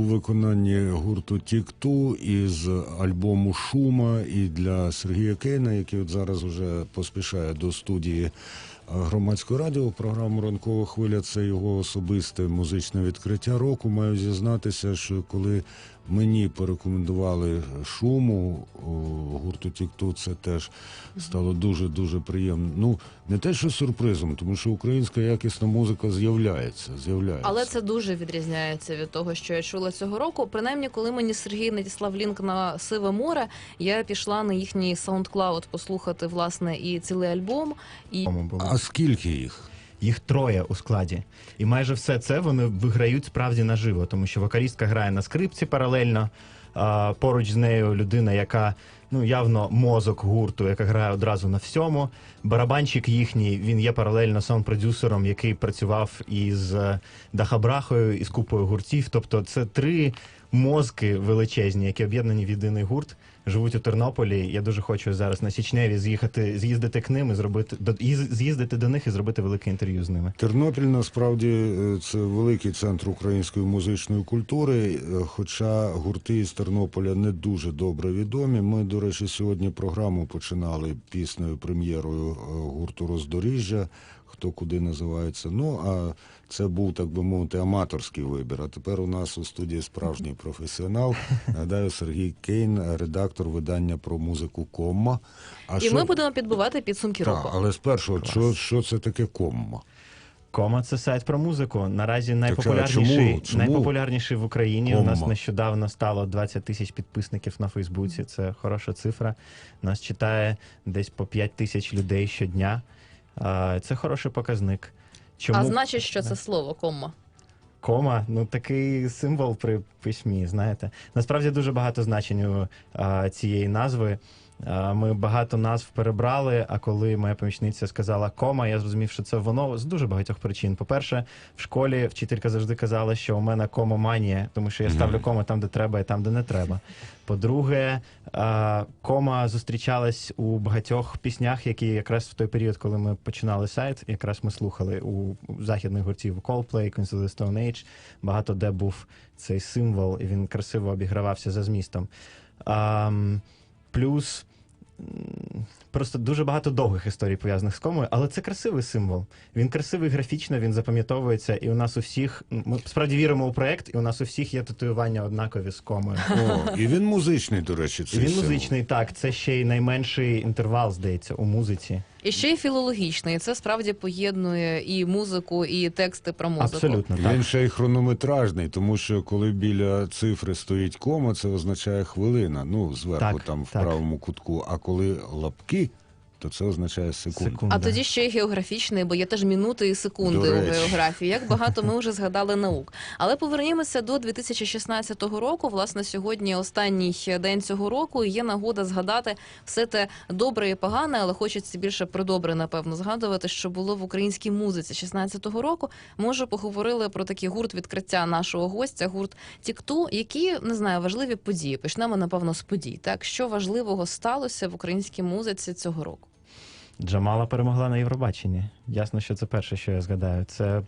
У виконанні гурту Тік-Ту із альбому Шума і для Сергія Кейна, який от зараз вже поспішає до студії громадського радіо. Програму Ранкова хвиля це його особисте музичне відкриття року. Маю зізнатися, що коли мені порекомендували шуму гурту Тік-Ту, це теж стало дуже дуже приємно. Ну не те, що сюрпризом, тому що українська якісна музика з'являється. з'являється. Але це дуже відрізняється від того, що я чула цього року. Принаймні, коли мені Сергій надіслав лінк на Сиве море, я пішла на їхній SoundCloud послухати власне і цілий альбом. І А скільки їх? Їх троє у складі. І майже все це вони виграють справді наживо, тому що вокалістка грає на скрипці паралельно. Поруч з нею людина, яка ну явно мозок гурту, яка грає одразу на всьому. Барабанщик їхній він є паралельно саунд-продюсером, який працював із е, Дахабрахою, із купою гуртів. Тобто, це три мозки величезні, які об'єднані в єдиний гурт. Живуть у Тернополі. Я дуже хочу зараз на Січневі з'їхати, з'їздити к ним і зробити до з'їздити до них і зробити велике інтерв'ю з ними. Тернопіль насправді е, це великий центр української музичної культури. е, Хоча гурти із Тернополя не дуже добре відомі. Ми, до речі, сьогодні програму починали піснею прем'єрою е, гурту Роздоріжжя. Хто куди називається. Ну а це був, так би мовити, аматорський вибір. А тепер у нас у студії справжній професіонал. Нагадаю, Сергій Кейн, редактор видання про музику Комма. А і ми будемо підбивати підсумки так, року. але спершу, от що, що це таке Комма? Кома це сайт про музику. Наразі найпопулярніший, чому? Чому? найпопулярніший в Україні. У нас нещодавно стало 20 тисяч підписників на Фейсбуці. Це хороша цифра. Нас читає десь по 5 тисяч людей щодня. А, Це хороший показник. Чому А значить, що це слово кома? кома? Ну такий символ при письмі. Знаєте, насправді дуже багато значень у а, цієї назви. Ми багато назв перебрали. А коли моя помічниця сказала кома, я зрозумів, що це воно з дуже багатьох причин. По-перше, в школі вчителька завжди казала, що у мене комоманія, тому що я ставлю кома там, де треба, і там, де не треба. По-друге, кома зустрічалась у багатьох піснях, які якраз в той період, коли ми починали сайт, якраз ми слухали у західних гуртів Coldplay, Queens of the Stone Age, багато де був цей символ, і він красиво обігравався за змістом. А, м, плюс м, просто дуже багато довгих історій пов'язаних з комою, але це красивий символ. Він красивий графічно, він запам'ятовується, і у нас у всіх ми справді віримо у проект, і у нас у всіх є татуювання однакові з комою. О, і він музичний, до речі, І він символ. музичний, так. Це ще й найменший інтервал, здається, у музиці. І ще й філологічний. Це справді поєднує і музику, і тексти про музику. Абсолютно так. Він ще й хронометражний, тому що коли біля цифри стоїть кома, це означає хвилина. Ну, зверху Так, там в так. правому кутку. А коли лапки, то це означає секунду. Секунда. А тоді ще й географічний, бо є теж мінути і секунди До у речі. географії. Як багато ми вже згадали наук. Але повернімося до 2016 року. Власне, сьогодні останній день цього року. і Є нагода згадати все те добре і погане, але хочеться більше про добре, напевно, згадувати, що було в українській музиці 16-го року. Ми вже поговорили про такий гурт відкриття нашого гостя, гурт Тікту, які не знаю, важливі події. Почнемо напевно з подій. Так що важливого сталося в українській музиці цього року? Джамала перемогла на Євробаченні. Ясно, що це перше, що я згадаю. Це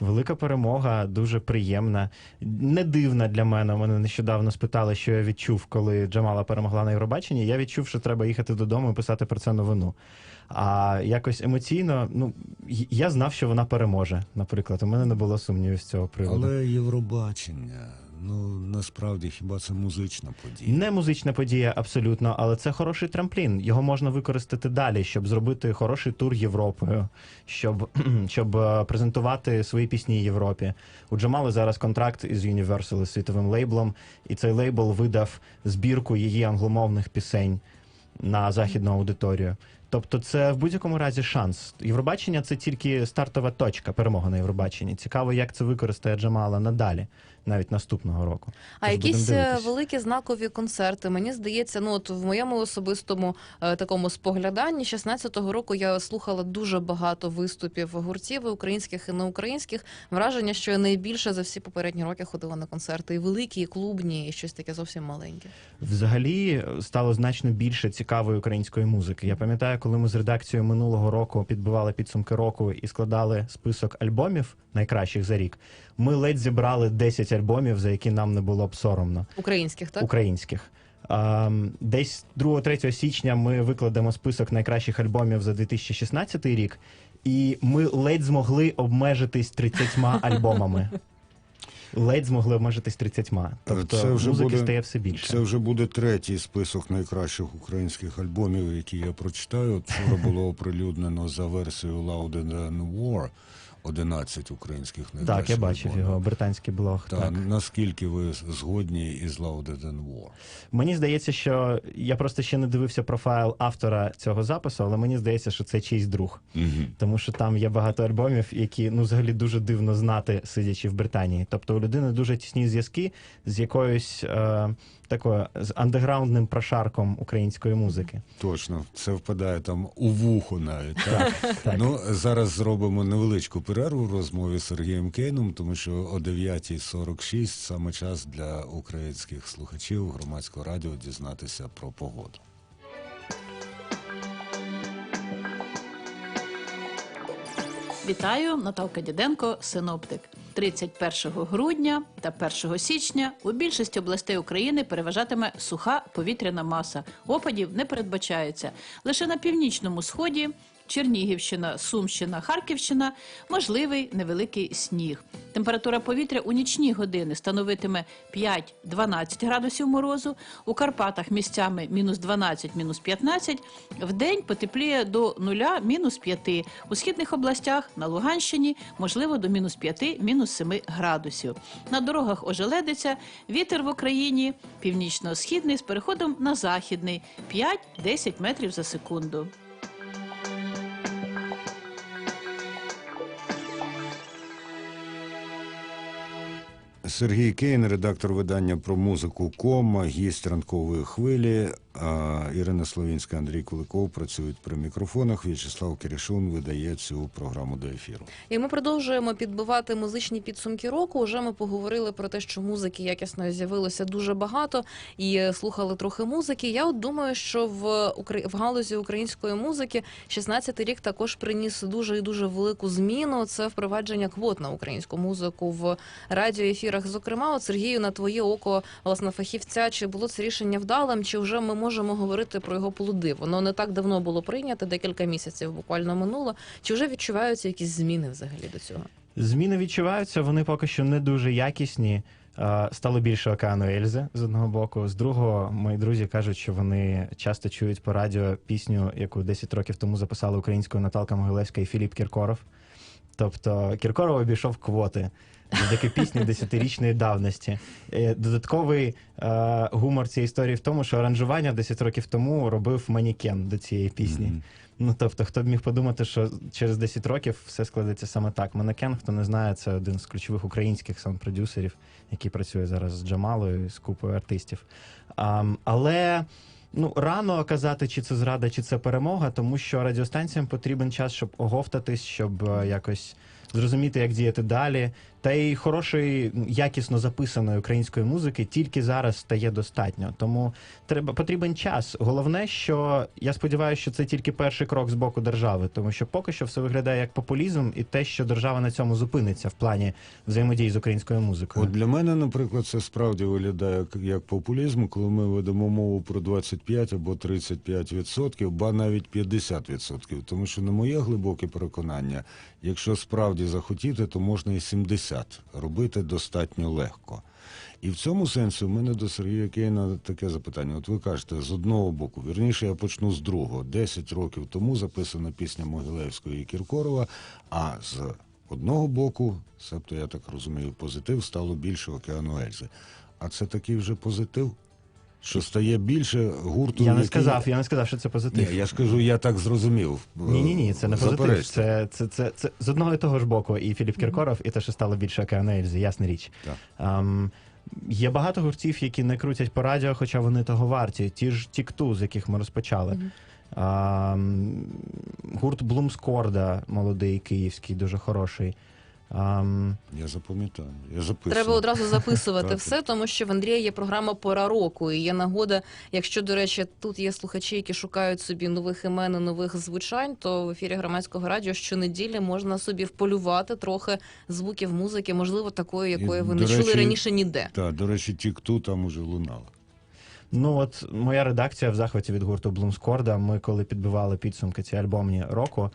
велика перемога, дуже приємна, не дивна для мене. Мене нещодавно спитали, що я відчув, коли Джамала перемогла на Євробаченні. Я відчув, що треба їхати додому і писати про це новину. А якось емоційно, ну я знав, що вона переможе. Наприклад, у мене не було сумнівів з цього приводу. Але Євробачення, ну насправді хіба це музична подія? Не музична подія абсолютно, але це хороший трамплін. Його можна використати далі, щоб зробити хороший тур Європою, щоб, щоб е, презентувати свої пісні Європі. У Джамали зараз контракт із Universal світовим лейблом, і цей лейбл видав збірку її англомовних пісень на західну аудиторію. Тобто, це в будь-якому разі шанс. Євробачення це тільки стартова точка, перемога на Євробаченні. Цікаво, як це використає Джамала надалі, навіть наступного року. А Тож якісь е, великі знакові концерти, мені здається, ну от в моєму особистому е, такому спогляданні 16-го року я слухала дуже багато виступів гуртів і українських і неукраїнських. Враження, що я найбільше за всі попередні роки ходила на концерти, і великі, і клубні, і щось таке зовсім маленьке. Взагалі стало значно більше цікавої української музики. Я пам'ятаю, коли ми з редакцією минулого року підбивали підсумки року і складали список альбомів найкращих за рік, ми ледь зібрали 10 альбомів, за які нам не було б соромно Українських, так? українських. Ем, Десь 2-3 січня ми викладемо список найкращих альбомів за 2016 рік, і ми ледь змогли обмежитись 30 альбомами. Ледь змогли обмежитись 30. Тобто Це вже музики буде- стає все більше. Це вже буде третій список найкращих українських альбомів, які я прочитаю. Вчора було оприлюднено за версією Louder Than War 11 українських найкращих Так, я бачив його британський блог. Та так. наскільки ви згодні із Louder Than War? Мені здається, що я просто ще не дивився профайл автора цього запису, але мені здається, що це чийсь друг. Угу. Тому що там є багато альбомів, які ну взагалі дуже дивно знати, сидячи в Британії. Тобто у людини дуже тісні зв'язки з якоюсь е, такою з андеграундним прошарком української музики. Точно, це впадає там у вухо навіть. Так? так. Ну, зараз зробимо невеличку перерву в розмові з Сергієм Кейном, тому що о 9.46 саме час для українських слухачів громадського радіо дізнатися про погоду. Вітаю, Наталка Діденко, синоптик. 31 грудня та 1 січня у більшості областей України переважатиме суха повітряна маса. Опадів не передбачається. Лише на північному сході Чернігівщина, Сумщина, Харківщина можливий невеликий сніг. Температура повітря у нічні години становитиме 5-12 градусів морозу. У Карпатах місцями мінус 12, мінус 15. В день потепліє до 0, мінус 5. У східних областях на Луганщині можливо до мінус 5, мінус 7 градусів. На дорогах ожеледиться. Вітер в Україні північно-східний з переходом на західний 5-10 метрів за секунду. Сергій Кейн, редактор видання про музику Кома, гість ранкової хвилі. Ірина Словінська, Андрій Куликов працюють при мікрофонах. В'ячеслав Кирішун видає цю програму до ефіру. І ми продовжуємо підбивати музичні підсумки року. Уже ми поговорили про те, що музики якісної з'явилося дуже багато, і слухали трохи музики. Я от думаю, що в в галузі української музики 16-й рік також приніс дуже і дуже велику зміну. Це впровадження квот на українську музику в радіоефірах. Зокрема, от Сергію, на твоє око, власне, фахівця, чи було це рішення вдалим, чи вже ми можемо говорити про його плоди? Воно не так давно було прийнято, декілька місяців буквально минуло. Чи вже відчуваються якісь зміни взагалі до цього? Зміни відчуваються, вони поки що не дуже якісні. Стало більше океану Ельзи з одного боку. З другого, мої друзі кажуть, що вони часто чують по радіо пісню, яку 10 років тому записали українською Наталка Могилевська і Філіп Кіркоров. Тобто Кіркоров обійшов квоти завдяки пісні десятирічної давності. Додатковий е, гумор цієї історії в тому, що аранжування 10 років тому робив манікен до цієї пісні. Мгм. Ну тобто, хто б міг подумати, що через 10 років все складеться саме так. Манекен, хто не знає, це один з ключових українських саунд-продюсерів, який працює зараз з Джамалою, з купою артистів. А, але ну рано казати, чи це зрада, чи це перемога, тому що радіостанціям потрібен час, щоб оговтатись, щоб е, якось зрозуміти, як діяти далі. Та й хорошої, якісно записаної української музики тільки зараз стає достатньо. Тому треба потрібен час. Головне, що я сподіваюся, що це тільки перший крок з боку держави, тому що поки що все виглядає як популізм, і те, що держава на цьому зупиниться в плані взаємодії з українською музикою. От для мене, наприклад, це справді виглядає як, популізм, коли ми ведемо мову про 25 або 35 відсотків, ба навіть 50 відсотків. Тому що, на моє глибоке переконання, якщо справді захотіти, то можна і 70 робити достатньо легко. І в цьому сенсі у мене до Сергія Кейна таке запитання. От ви кажете, з одного боку, вірніше я почну з другого. 10 років тому записана пісня Могилевської і Кіркорова, а з одного боку, себто я так розумію, позитив стало більше океану Ельзи. А це такий вже позитив, що стає більше гурту. Я не який- сказав, я не сказав, що це позитив. Ні, я ж кажу, я так зрозумів. Ні, ні, ні, це не позитив. Заперечте. Це, це, це, це з одного і того ж боку, і Філіп Кіркоров, і те, що стало більше океану Ельзи, ясна річ. Так. Ам, є багато гуртів, які не крутять по радіо, хоча вони того варті. Ті ж Тікту, з яких ми розпочали. Ам, гурт Блумскорда, молодий київський, дуже хороший. Ам, Я запам'ятаю, я записую. Треба одразу записувати все, тому що в Андрія є програма Пора року. І є нагода, якщо, до речі, тут є слухачі, які шукають собі нових імен, і нових звучань, то в ефірі громадського радіо щонеділі можна собі вполювати трохи звуків музики, можливо, такої, якої ви І, не чули речі, раніше ніде. Так, до речі, тік-ту там уже лунало. Ну от моя редакція в захваті від гурту Блумскорда. Ми коли підбивали підсумки ці альбомні року.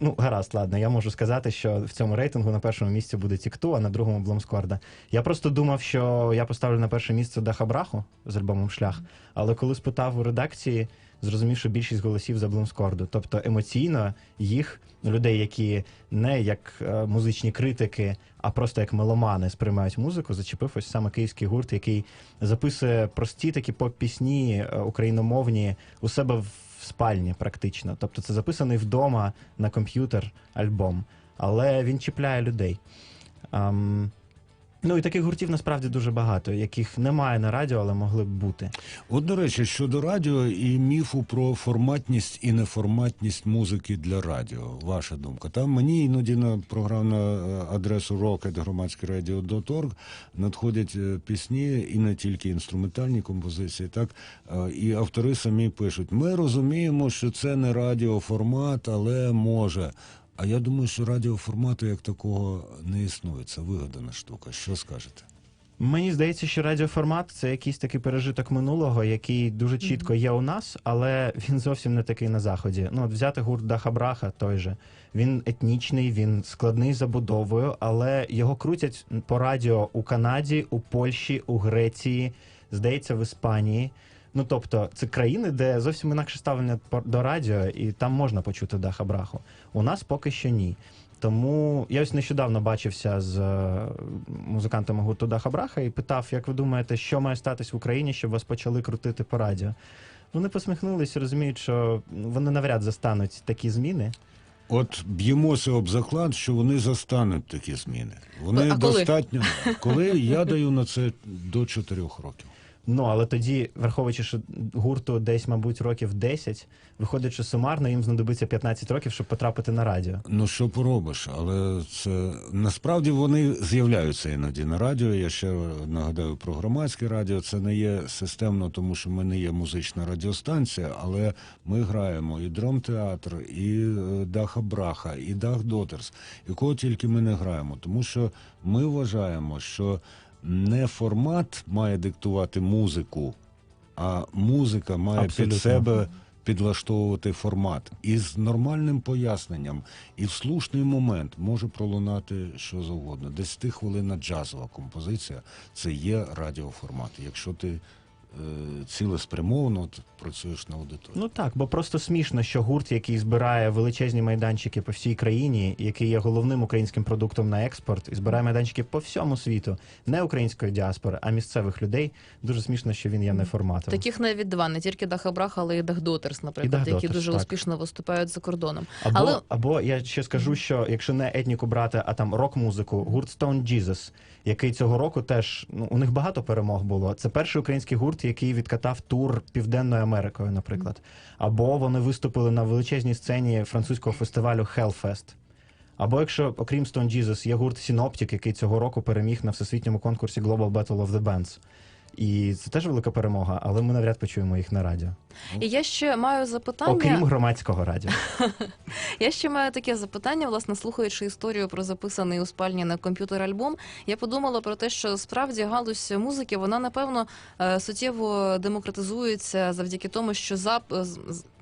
Ну, гаразд, ладно, я можу сказати, що в цьому рейтингу на першому місці буде Тікту, а на другому Блумскорда. Я просто думав, що я поставлю на перше місце Даха Браху з альбомом Шлях. Але коли спитав у редакції, зрозумів, що більшість голосів за Блумскорду. Тобто емоційно їх, людей, які не як е, музичні критики, а просто як меломани сприймають музику, зачепив ось саме київський гурт, який записує прості такі поп-пісні е, україномовні у себе в спальні, практично. Тобто це записаний вдома на комп'ютер альбом, але він чіпляє людей. Ам, ну і таких гуртів насправді дуже багато, яких немає на радіо, але могли б бути. От, до речі, щодо радіо і міфу про форматність і неформатність музики для радіо. Ваша думка. Там мені іноді на програмну е, адресу rocket.громадськерадіо.org надходять е, пісні і не тільки інструментальні композиції, так е, і автори самі пишуть: ми розуміємо, що це не радіоформат, але може. А я думаю, що радіоформату як такого не існує. Це вигадана штука. Що скажете? Мені здається, що радіоформат це якийсь такий пережиток минулого, який дуже чітко є у нас, але він зовсім не такий на заході. Ну, от взяти гурт Даха Браха, той же. Він етнічний, він складний забудовою, але його крутять по радіо у Канаді, у Польщі, у Греції, здається, в Іспанії. Ну тобто, це країни, де зовсім інакше ставлення до радіо, і там можна почути Даха Браху. У нас поки що ні. Тому я ось нещодавно бачився з е, музикантами гурту Даха Браха і питав, як ви думаєте, що має статись в Україні, щоб вас почали крутити по радіо? Вони посміхнулись, розуміють, що вони навряд застануть такі зміни. От б'ємося об заклад, що вони застануть такі зміни. Вони А коли? достатньо. Коли я даю на це до чотирьох років. Ну але тоді, враховуючи, що гурту десь, мабуть, років 10, виходить, що сумарно їм знадобиться 15 років, щоб потрапити на радіо. Ну що поробиш, але це насправді вони з'являються іноді на радіо. Я ще нагадаю про громадське радіо. Це не є системно, тому що ми не є музична радіостанція, але ми граємо і драмтеатр, і е, Даха Браха, і Дах Дотерс, і кого тільки ми не граємо, тому що ми вважаємо, що не формат має диктувати музику, а музика має Абсолютно. під себе підлаштовувати формат і з нормальним поясненням, і в слушний момент може пролунати що завгодно. Десятихвилинна джазова композиція це є радіоформат. Якщо ти цілеспрямовано от працюєш на аудиторію. Ну так, бо просто смішно, що гурт, який збирає величезні майданчики по всій країні, який є головним українським продуктом на експорт, і збирає майданчики по всьому світу, не української діаспори, а місцевих людей. Дуже смішно, що він є неформатовим. Таких навіть два, не тільки Даха Браха, але й Дахдотерс, наприклад, Дах які дуже так. успішно виступають за кордоном. Або, Але або я ще скажу, що якщо не етніку брати, а там рок-музику, гурт Stone Jesus, який цього року теж ну у них багато перемог було. Це перший український гурт, який відкатав тур Південною Америкою, наприклад. Або вони виступили на величезній сцені французького фестивалю Hellfest. Або якщо, окрім Stone Jesus, є гурт Synoptic, який цього року переміг на всесвітньому конкурсі Global Battle of the Bands. І це теж велика перемога, але ми навряд почуємо їх на радіо. І я ще маю запитання. Окрім громадського радіо. Я ще маю таке запитання, власне, слухаючи історію про записаний у спальні на комп'ютер альбом, я подумала про те, що справді галузь музики вона напевно е, суттєво демократизується завдяки тому, що зап...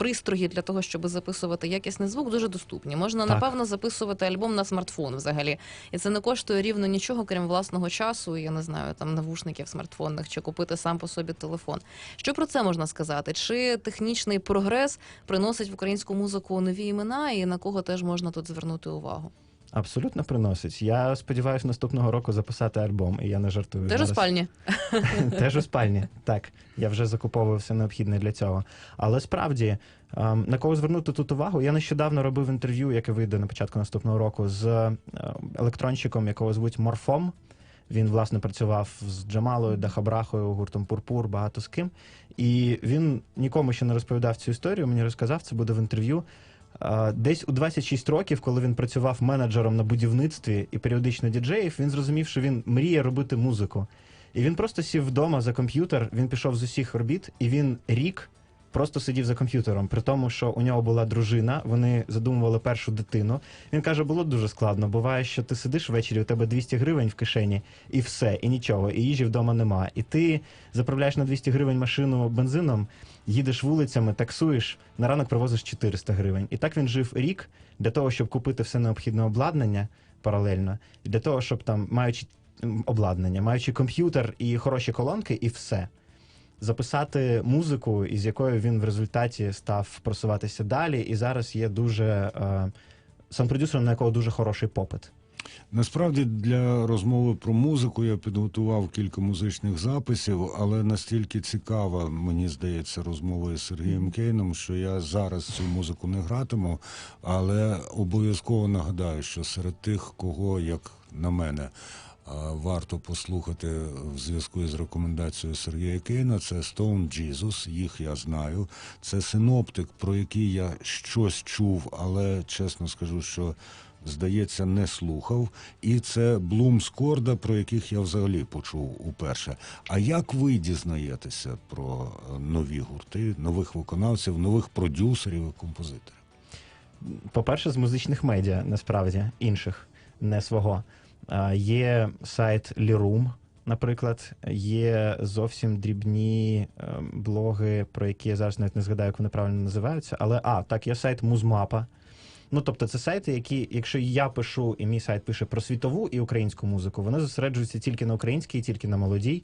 пристрої для того, щоб записувати якісний звук, дуже доступні. Можна Так. напевно записувати альбом на смартфон взагалі, і це не коштує рівно нічого, крім власного часу. Я не знаю, там навушників смартфонних чи купити сам по собі телефон. Що про це можна сказати? Чи технічний прогрес приносить в українську музику нові імена, і на кого теж можна тут звернути увагу? Абсолютно приносить. Я сподіваюся наступного року записати альбом, і я не жартую. Теж у спальні. Теж у спальні. Так, я вже закуповував все необхідне для цього. Але справді, ем, на кого звернути тут увагу? Я нещодавно робив інтерв'ю, яке вийде на початку наступного року, з е, електронщиком, якого звуть Морфом. Він, власне, працював з Джамалою, Дахабрахою, гуртом Пурпур, багато з ким. І він нікому ще не розповідав цю історію, мені розказав, це буде в інтерв'ю. Десь у 26 років, коли він працював менеджером на будівництві і періодично діджеїв, він зрозумів, що він мріє робити музику. І він просто сів вдома за комп'ютер, він пішов з усіх робіт, і він рік просто сидів за комп'ютером. При тому, що у нього була дружина, вони задумували першу дитину. Він каже, було дуже складно. Буває, що ти сидиш ввечері, у тебе 200 гривень в кишені, і все, і нічого, і їжі вдома нема. І ти заправляєш на 200 гривень машину бензином, їдеш вулицями, таксуєш, на ранок привозиш 400 гривень. І так він жив рік для того, щоб купити все необхідне обладнання паралельно, для того, щоб там, маючи обладнання, маючи комп'ютер і хороші колонки, і все. Записати музику, із якою він в результаті став просуватися далі, і зараз є дуже е, саунд-продюсером, на якого дуже хороший попит. Насправді для розмови про музику я підготував кілька музичних записів, але настільки цікава, мені здається, розмова із Сергієм Кейном, що я зараз цю музику не гратиму, але обов'язково нагадаю, що серед тих, кого, як на мене, варто послухати в зв'язку із рекомендацією Сергія Кейна, це Stone Jesus, їх я знаю. Це синоптик, про який я щось чув, але чесно скажу, що здається, не слухав. І це Блум Скорда, про яких я взагалі почув уперше. А як ви дізнаєтеся про е, нові гурти, нових виконавців, нових продюсерів і композиторів? По-перше, з музичних медіа, насправді, інших, не свого. Є сайт Lirum, наприклад, є зовсім дрібні е, блоги, про які я зараз навіть не згадаю, як вони правильно називаються. Але а, так, є сайт Музмапа. Ну, тобто, це сайти, які, якщо я пишу, і мій сайт пише про світову і українську музику, вони зосереджуються тільки на українській, тільки на молодій.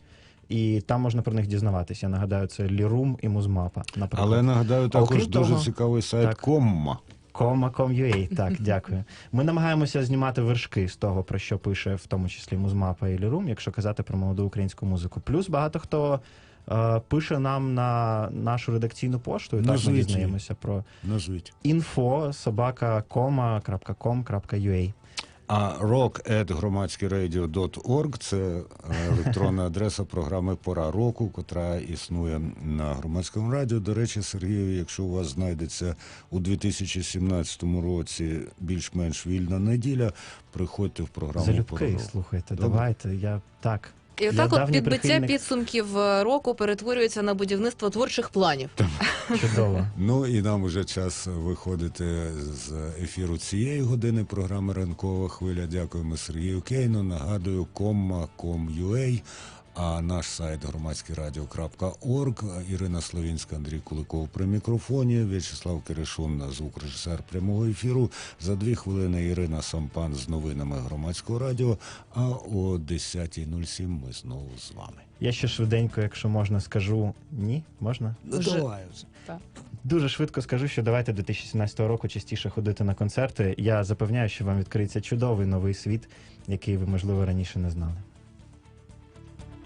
І там можна про них дізнаватися. Я нагадаю, це Lirum і Музмапа. Наприклад. Але нагадаю, також окрім дуже того- цікавий сайт Так. Комма. Кома.com.ua, так, дякую. Ми намагаємося знімати вершки з того, про що пише, в тому числі Музмапа і Лірум, якщо казати про молоду українську музику. Плюс багато хто е, пише нам на нашу редакційну пошту, і так ми Назвіть її. дізнаємося про Назвіть. info собака кома.com.ua. А rock.громадськірадіо.org – це е, електронна адреса програми Пора року, котра існує на громадському радіо. До речі, Сергію, якщо у вас знайдеться у 2017 році більш-менш вільна неділя, приходьте в програму «Пора Залюбки, року». слухайте, Добре. давайте. Я так. І отак, от підбиття прихильник. підсумків е, року перетворюється на будівництво творчих планів. Чудово. Ну і нам вже час виходити з ефіру цієї години програми Ранкова хвиля. Дякуємо Сергію Кейну. Нагадую, comma.com.ua, а наш сайт громадськерадіо.орг. Ірина Словінська, Андрій Куликов при мікрофоні. В'ячеслав Киришун, звукорежисер прямого ефіру. За дві хвилини Ірина Сампан з новинами громадського радіо. А о 10.07 ми знову з вами. Я ще швиденько, якщо можна, скажу ні, можна? Ну, Вже- давай вже. Дуже швидко скажу, що давайте 2017 року частіше ходити на концерти. Я запевняю, що вам відкриється чудовий новий світ, який ви, можливо, раніше не знали.